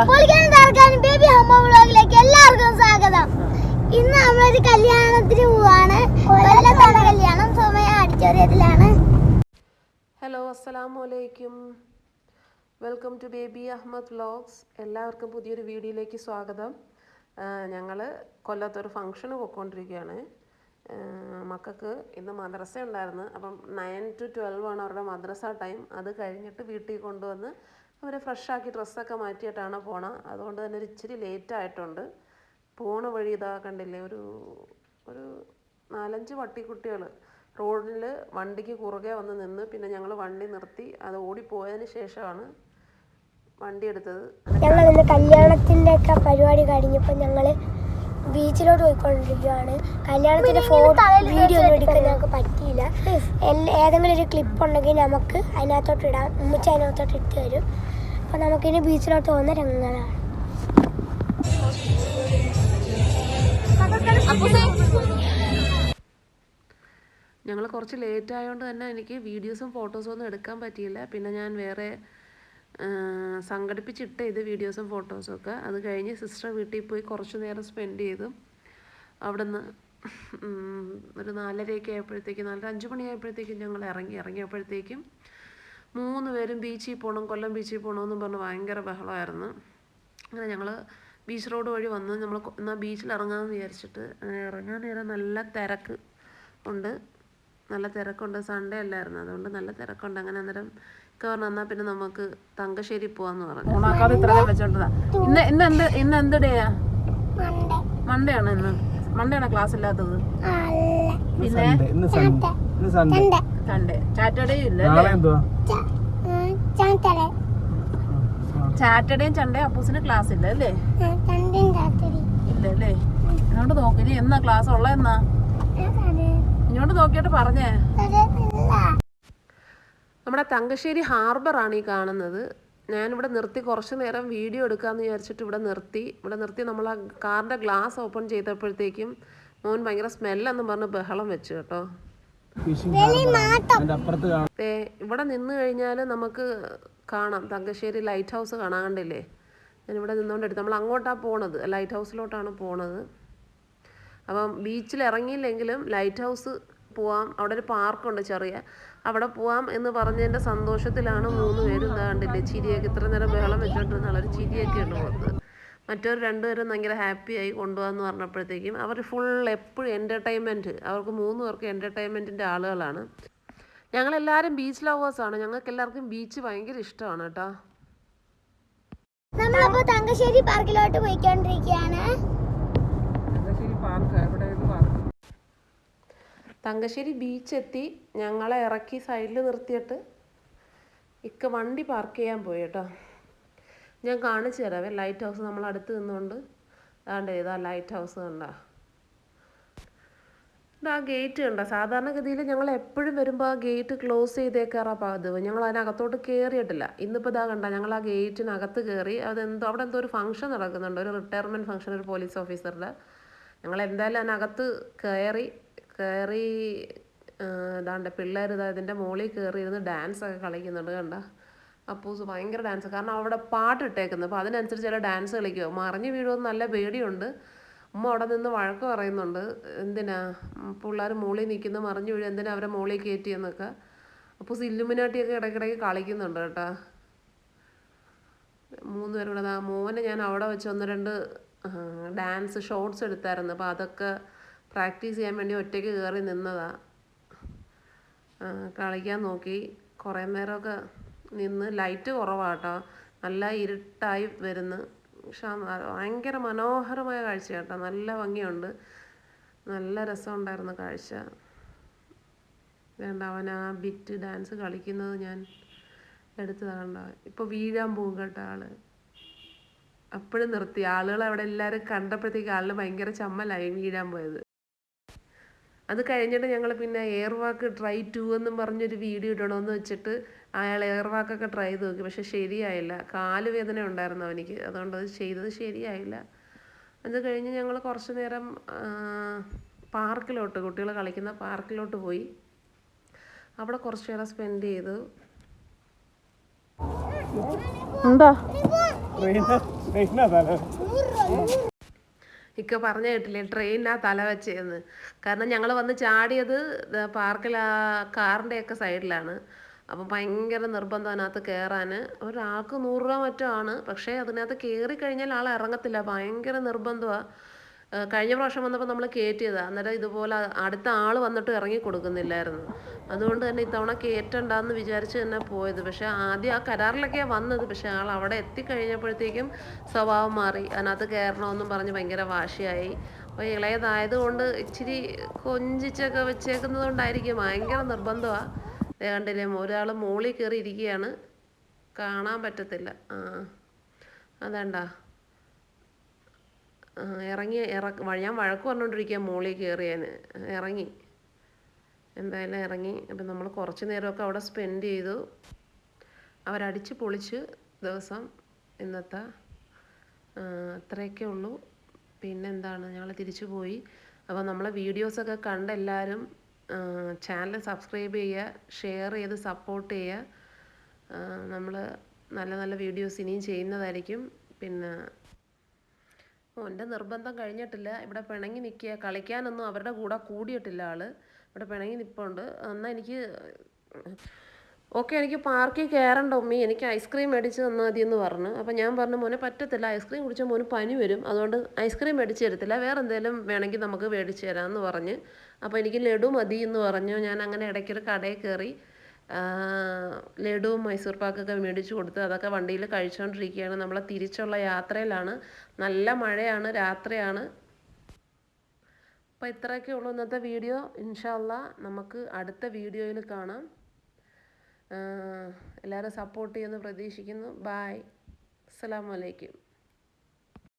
Baby ഹമ്മ വ്ളോഗിലേക്ക് എല്ലാവർക്കും സ്വാഗതം. ഇന്ന് നമ്മളൊരു കല്യാണത്തിന് പോവാണ്. കൊല്ലത്താണ് കല്യാണം. സമയ ഓഡിറ്റോറിയത്തിലാണ് ഹലോ അസ്സലാമു അലൈക്കും welcome to Baby Ahmed vlogs. എല്ലാവർക്കും പുതിയൊരു വീഡിയോയിലേക്ക് സ്വാഗതം. ഞങ്ങൾ കൊല്ലത്തൊരു ഫംഗ്ഷന് പോയിക്കൊണ്ടിരിക്കുകയാണ്. മക്കൾക്ക് ഇന്ന് മദ്രസ ഉണ്ടായിരുന്നു. അപ്പം നയൻ ടു ട്വൽവ് ആണ് അവരുടെ മദ്രസ ടൈം അത് കഴിഞ്ഞിട്ട് വീട്ടിൽ കൊണ്ടുവന്ന് അവരെ ഫ്രഷാക്കി ഡ്രസ്സൊക്കെ മാറ്റിയിട്ടാണ് പോണത്. അതുകൊണ്ട് തന്നെ ഒരു ഇച്ചിരി ലേറ്റ് ആയിട്ടുണ്ട്. പോണ വഴി ഇതാ കണ്ടില്ലേ ഒരു ഒരു നാലഞ്ച് പട്ടിക്കുട്ടികൾ റോഡിൽ വണ്ടിക്ക് കുറുകെ വന്ന് നിന്ന് പിന്നെ ഞങ്ങൾ വണ്ടി നിർത്തി അത് ഓടിപ്പോയതിന് ശേഷമാണ് വണ്ടി എടുത്തത്. ഞങ്ങൾ ഇന്ന് കല്യാണത്തിന്റെ ഒക്കെ പരിപാടി കഴിഞ്ഞപ്പോൾ ഞങ്ങൾ ബീച്ചിലോട്ട് പോയിക്കൊണ്ടിരിക്കുകയാണ്. കല്യാണത്തിന്റെ ഫോട്ടോ വീഡിയോ ഒന്നും എടുക്കാൻ ഞങ്ങൾക്ക് എല്ല- ഏതെങ്കിലും ഒരു ക്ലിപ്പ് ഉണ്ടെങ്കിൽ നമുക്ക് അതിനകത്തോട്ട് ഇടാം. ഉമ്മച്ച അതിനകത്തോട്ട് ഇട്ട് തരും. അപ്പോൾ നമുക്കിനി ബീച്ചിലോട്ട് പോകുന്ന രംഗങ്ങളാണ്. ഞങ്ങൾ കുറച്ച് ലേറ്റ് ആയതുകൊണ്ട് തന്നെ എനിക്ക് വീഡിയോസും ഫോട്ടോസും ഒന്നും എടുക്കാൻ പറ്റിയില്ല. പിന്നെ ഞാൻ വേറെ സംഘടിപ്പിച്ചിട്ട് ഇത് വീഡിയോസും ഫോട്ടോസും ഒക്കെ. അത് കഴിഞ്ഞ് സിസ്റ്റർ വീട്ടിൽ പോയി കുറച്ച് നേരം സ്പെൻഡ് ചെയ്തു. അവിടെ നിന്ന് ഒരു നാലരയൊക്കെ ആയപ്പോഴത്തേക്കും നാലര അഞ്ച് മണിയായപ്പോഴത്തേക്കും ഞങ്ങൾ ഇറങ്ങി ഇറങ്ങിയപ്പോഴത്തേക്കും മൂന്ന് പേരും ബീച്ചിൽ പോകണം കൊല്ലം ബീച്ചിൽ പോകണമെന്നും പറഞ്ഞ് ഭയങ്കര ബഹളമായിരുന്നു. അങ്ങനെ ഞങ്ങൾ ബീച്ച് റോഡ് വഴി വന്ന് നമ്മൾ എന്നാൽ ബീച്ചിൽ ഇറങ്ങാമെന്ന് വിചാരിച്ചിട്ട് ഇറങ്ങാൻ നേരം നല്ല തിരക്ക് ഉണ്ട്. നല്ല തിരക്കുണ്ട്. സൺഡേ അല്ലായിരുന്നു. അതുകൊണ്ട് നല്ല തിരക്കുണ്ട്. അങ്ങനെ അന്നേരം ഒക്കെ എന്നാൽ പിന്നെ നമുക്ക് തങ്കശ്ശേരി പോവാന്ന് പറഞ്ഞു. ഓണാക്കാതെ ഇത്രയും വെച്ചോണ്ടതാ. ഇന്ന് ഇന്ന് എന്ത് ഇന്ന് എന്ത് ഡേയാ മൺഡേ ആണ് ഇന്ന്? മൺഡേ ആണ് ക്ലാസ് ഇല്ലാത്തത്? പിന്നെ? ഇന്ന് സൺഡേ ഇന്ന് സൺഡേ സൺഡേ സാറ്റർഡേയും ഇല്ല സാറ്റർഡേയും സൺഡേ അപ്പൂസിന് ക്ലാസ് ഇല്ല അല്ലേ? ഇല്ല അല്ലേ? നോക്കി നോക്ക്. ഇനി എന്നാ ക്ലാസ് ഉള്ള എന്നാ? ഇങ്ങോട്ട് നോക്കിയിട്ട് പറഞ്ഞേ. നമ്മുടെ തങ്കശ്ശേരി ഹാർബറാണ് ഈ കാണുന്നത്. ഞാനിവിടെ നിർത്തി കുറച്ച് നേരം വീഡിയോ എടുക്കാമെന്ന് വിചാരിച്ചിട്ട് ഇവിടെ നിർത്തി. ഇവിടെ നിർത്തി നമ്മൾ ആ കാറിന്റെ ഗ്ലാസ് ഓപ്പൺ ചെയ്തപ്പോഴത്തേക്കും മോൻ ഭയങ്കര സ്മെല്ലെന്ന് പറഞ്ഞ് ബഹളം വെച്ചു കേട്ടോ. ഇവിടെ നിന്ന് കഴിഞ്ഞാൽ നമുക്ക് കാണാം. തങ്കശ്ശേരി ലൈറ്റ് ഹൗസ് കാണാൻ കണ്ടില്ലേ? ഞാനിവിടെ നിന്നുകൊണ്ട് എടുത്തു നമ്മൾ അങ്ങോട്ടാണ് പോണത്. ലൈറ്റ് ഹൗസിലോട്ടാണ് പോണത്. അപ്പം ബീച്ചിൽ ഇറങ്ങിയില്ലെങ്കിലും ലൈറ്റ് ഹൗസ് പോവാം. അവിടെ ഒരു പാർക്കുണ്ട് ചെറിയ. അവിടെ പോവാം എന്ന് പറഞ്ഞതിന്റെ സന്തോഷത്തിലാണ് മൂന്ന് പേരും ഇതാ കണ്ടില്ലേ ചിരിയൊക്കെ ഇത്ര നേരം ബഹളം വെച്ചോണ്ടിരുന്ന ആളൊരു ചിരിയൊക്കെ ഉണ്ട് പുറത്ത് മറ്റൊരു രണ്ടുപേരും ഭയങ്കര ഹാപ്പിയായി കൊണ്ടുപോകാമെന്ന് പറഞ്ഞപ്പോഴത്തേക്കും അവർ ഫുൾ എപ്പോഴും എന്റർടൈൻമെന്റ് അവർക്ക് മൂന്ന് പേർക്ക് എന്റർടൈൻമെന്റിന്റെ ആളുകളാണ്. ഞങ്ങളെല്ലാവരും ബീച്ച് ലവേഴ്സാണ് ഞങ്ങൾക്ക് എല്ലാവർക്കും ബീച്ച് ഭയങ്കര ഇഷ്ടമാണ് കേട്ടോ. നമ്മളപ്പോ തങ്കശ്ശേരി പാർക്കിലോട്ട് പോയിക്കൊണ്ടിരിക്കുകയാണ് തങ്കശ്ശേരി പാർക്ക് എവിടെ പാർക്ക് തങ്കശ്ശേരി ബീച്ച് എത്തി. ഞങ്ങളെ ഇറക്കി സൈഡിൽ നിർത്തിയിട്ട് ഇക്ക വണ്ടി പാർക്ക് ചെയ്യാൻ പോയി കേട്ടോ. ഞാൻ കാണിച്ചു തരാവേ ലൈറ്റ് ഹൗസ് നമ്മൾ അടുത്ത് നിന്നുകൊണ്ട് അതാണ്ട് ഇതാ ലൈറ്റ് ഹൗസ് കണ്ട. ഇതാ ഗേറ്റ് കണ്ട. സാധാരണഗതിയിൽ ഞങ്ങൾ എപ്പോഴും വരുമ്പോൾ ആ ഗേറ്റ് ക്ലോസ് ചെയ്തേക്കാറാ പതിവ്. ഞങ്ങൾ അതിനകത്തോട്ട് കയറിയിട്ടില്ല ഇന്നിപ്പോൾ ഇതാ കണ്ട ഞങ്ങൾ ആ ഗേറ്റിനകത്ത് കയറി അതെന്തോ അവിടെ എന്തോ ഒരു ഫംഗ്ഷൻ നടക്കുന്നുണ്ട്. ഒരു റിട്ടയർമെന്റ് ഫംഗ്ഷൻ ഒരു പോലീസ് ഓഫീസറുടെ ഞങ്ങൾ എന്തായാലും അതിനകത്ത് കയറി കയറി ഇതാണ്ട് പിള്ളേർ ഇതാ ഇതിന്റെ മുകളിൽ കയറി ഇരുന്ന് ഡാൻസ് ഒക്കെ കളിക്കുന്നുണ്ട് കണ്ട. അപ്പൂസ് ഭയങ്കര ഡാൻസ് കാരണം അവിടെ പാട്ട് ഇട്ടേക്കുന്നത് അപ്പോൾ അതിനനുസരിച്ച് ചില ഡാൻസ് കളിക്കുമോ മറിഞ്ഞ് വീഴുമെന്ന് നല്ല പേടിയുണ്ട്. ഉമ്മ അവിടെ നിന്ന് വഴക്ക് പറയുന്നുണ്ട്. എന്തിനാ? പിള്ളേർ മുകളിൽ നിൽക്കുന്ന മറിഞ്ഞു വീഴും. എന്തിനാ അവരെ മുകളിൽ കയറ്റിയെന്നൊക്കെ അപ്പോൾ സില്ലുമിനാട്ടിയൊക്കെ ഇടയ്ക്കിടയ്ക്ക് കളിക്കുന്നുണ്ട് കേട്ടോ. മൂന്ന് പേരും കൂടെ മോനെ ഞാൻ അവിടെ വെച്ച് ഒന്ന് രണ്ട് ഡാൻസ് ഷോർട്സ് എടുത്തായിരുന്നു. അപ്പോൾ അതൊക്കെ പ്രാക്ടീസ് ചെയ്യാൻ വേണ്ടി ഒറ്റയ്ക്ക് കയറി നിന്നതാ. കളിക്കാൻ നോക്കി. കുറേ നേരമൊക്കെ നിന്ന് ലൈറ്റ് കുറവാട്ടോ. നല്ല ഇരുട്ടായി വരുന്നു. പക്ഷെ ഭയങ്കര മനോഹരമായ കാഴ്ച കേട്ടോ നല്ല ഭംഗിയുണ്ട്. നല്ല രസമുണ്ടായിരുന്നു കാഴ്ച. വേണ്ട അവൻ ആ ബിറ്റ് ഡാൻസ് കളിക്കുന്നത് ഞാൻ എടുത്തതാ കണ്ട? ഇപ്പോൾ വീഴാൻ പോകും കേട്ടോ ആൾ. അപ്പോഴും നിർത്തി. ആളുകൾ അവിടെ എല്ലാവരും കണ്ടപ്പോഴത്തേക്ക് ആളിന് ഭയങ്കര ചമ്മലായി വീഴാൻ പോയത്. അത് കഴിഞ്ഞിട്ട് ഞങ്ങൾ പിന്നെ എയർ വാക്ക് ട്രൈ ടു എന്നും പറഞ്ഞൊരു വീഡിയോ ഇടണമെന്ന് വെച്ചിട്ട് അയാൾ എയർ വാക്കൊക്കെ ട്രൈ ചെയ്ത് നോക്കി. പക്ഷെ ശരിയായില്ല. കാൽ വേദന ഉണ്ടായിരുന്നു അവനിക്ക്. അതുകൊണ്ട് അത് ചെയ്തത് ശരിയായില്ല. അത് കഴിഞ്ഞ് ഞങ്ങൾ കുറച്ച് നേരം പാർക്കിലോട്ട് കുട്ടികൾ കളിക്കുന്ന പാർക്കിലോട്ട് പോയി. അവിടെ കുറച്ച് നേരം സ്പെൻഡ് ചെയ്തു. എന്താ? ഇക്ക പറഞ്ഞ കേട്ടില്ലേ ട്രെയിനാ തല വെച്ചതെന്ന് കാരണം ഞങ്ങൾ വന്ന് ചാടിയത് പാർക്കിൽ ആ കാറിന്റെയൊക്കെ സൈഡിലാണ്. അപ്പം ഭയങ്കര നിർബന്ധം അതിനകത്ത് കയറാൻ ഒരാൾക്ക് നൂറ് രൂപ മറ്റോ ആണ്. പക്ഷേ അതിനകത്ത് കയറി കഴിഞ്ഞാൽ ആൾ ഇറങ്ങത്തില്ല. ഭയങ്കര നിർബന്ധമാണ് കഴിഞ്ഞ പ്രാവശ്യം വന്നപ്പോൾ നമ്മൾ കയറ്റിയതാണ് അന്നേരം ഇതുപോലെ അടുത്ത ആൾ വന്നിട്ട് ഇറങ്ങി കൊടുക്കുന്നില്ലായിരുന്നു. അതുകൊണ്ട് തന്നെ ഇത്തവണ കയറ്റണ്ടെന്ന് വിചാരിച്ച് തന്നെ പോയത്. പക്ഷേ ആദ്യം ആ കരാറിലൊക്കെയാണ് വന്നത്. പക്ഷേ ആൾ അവിടെ എത്തിക്കഴിഞ്ഞപ്പോഴത്തേക്കും സ്വഭാവം മാറി. അതിനകത്ത് കയറണമെന്നും പറഞ്ഞ് ഭയങ്കര വാശിയായി. അപ്പോൾ ഇളയതായത് കൊണ്ട് ഇച്ചിരി കൊഞ്ചിച്ചൊക്കെ വെച്ചേക്കുന്നത് കൊണ്ടായിരിക്കും ഭയങ്കര നിർബന്ധമാണ് കണ്ടില്ലേ ഒരാൾ മുകളിൽ കയറി ഇരിക്കുകയാണ് കാണാൻ പറ്റത്തില്ല. ആ. അതാണ്ടാ ഇറങ്ങി ഇറ ഞാൻ വഴക്ക് പറഞ്ഞുകൊണ്ടിരിക്കുക മോളിൽ കയറിയാൻ ഇറങ്ങി. എന്തായാലും ഇറങ്ങി. അപ്പം നമ്മൾ കുറച്ച് നേരമൊക്കെ അവിടെ സ്പെൻഡ് ചെയ്തു. അവരടിച്ച് പൊളിച്ച് ദിവസം ഇന്നത്തെ അത്രയൊക്കെ ഉള്ളൂ. പിന്നെന്താണ്? ഞങ്ങൾ തിരിച്ചു പോയി. അപ്പോൾ നമ്മളെ വീഡിയോസൊക്കെ കണ്ട എല്ലാവരും ചാനൽ സബ്സ്ക്രൈബ് ചെയ്യുക ഷെയർ ചെയ്ത് സപ്പോർട്ട് ചെയ്യുക. നമ്മൾ നല്ല നല്ല വീഡിയോസ് ഇനിയും ചെയ്യുന്നതായിരിക്കും. പിന്നെ മോന്റെ നിർബന്ധം കഴിഞ്ഞിട്ടില്ല. ഇവിടെ പിണങ്ങി നിൽക്കുക. കളിക്കാനൊന്നും അവരുടെ കൂടെ കൂടിയിട്ടില്ല ആൾ. ഇവിടെ പിണങ്ങി നിൽപ്പുണ്ട് എന്നാൽ എനിക്ക് ഓക്കെ എനിക്ക് പാർക്കിൽ കയറണ്ട ഉമ്മി. എനിക്ക് ഐസ്ക്രീം മേടിച്ച് തന്നാൽ മതി എന്ന് പറഞ്ഞു. അപ്പോൾ ഞാൻ പറഞ്ഞു മോനെ പറ്റത്തില്ല. ഐസ്ക്രീം കുടിച്ചാൽ മോന് പനി വരും. അതുകൊണ്ട് ഐസ്ക്രീം മേടിച്ച് തരത്തില്ല. വേറെ എന്തെങ്കിലും വേണമെങ്കിൽ നമുക്ക് മേടിച്ച് തരാമെന്ന് പറഞ്ഞ്. അപ്പോൾ എനിക്ക് ലഡു മതി എന്ന് പറഞ്ഞു. ഞാൻ അങ്ങനെ ഇടയ്ക്കൊരു കടയിൽ കയറി ലഡുവും മൈസൂർ പാക്കൊക്കെ മേടിച്ച് കൊടുത്ത്. അതൊക്കെ വണ്ടിയിൽ കഴിച്ചുകൊണ്ടിരിക്കുകയാണ് നമ്മൾ തിരിച്ചുള്ള യാത്രയിലാണ്. നല്ല മഴയാണ് രാത്രിയാണ്. അപ്പോൾ ഇത്രയൊക്കെ ഉള്ളൂ ഇന്നത്തെ വീഡിയോ. ഇൻഷാല്ല നമുക്ക് അടുത്ത വീഡിയോയിൽ കാണാം. എല്ലാവരും സപ്പോർട്ട് ചെയ്യുമെന്ന് പ്രതീക്ഷിക്കുന്നു. ബായ് അസ്സാം അലൈക്കും.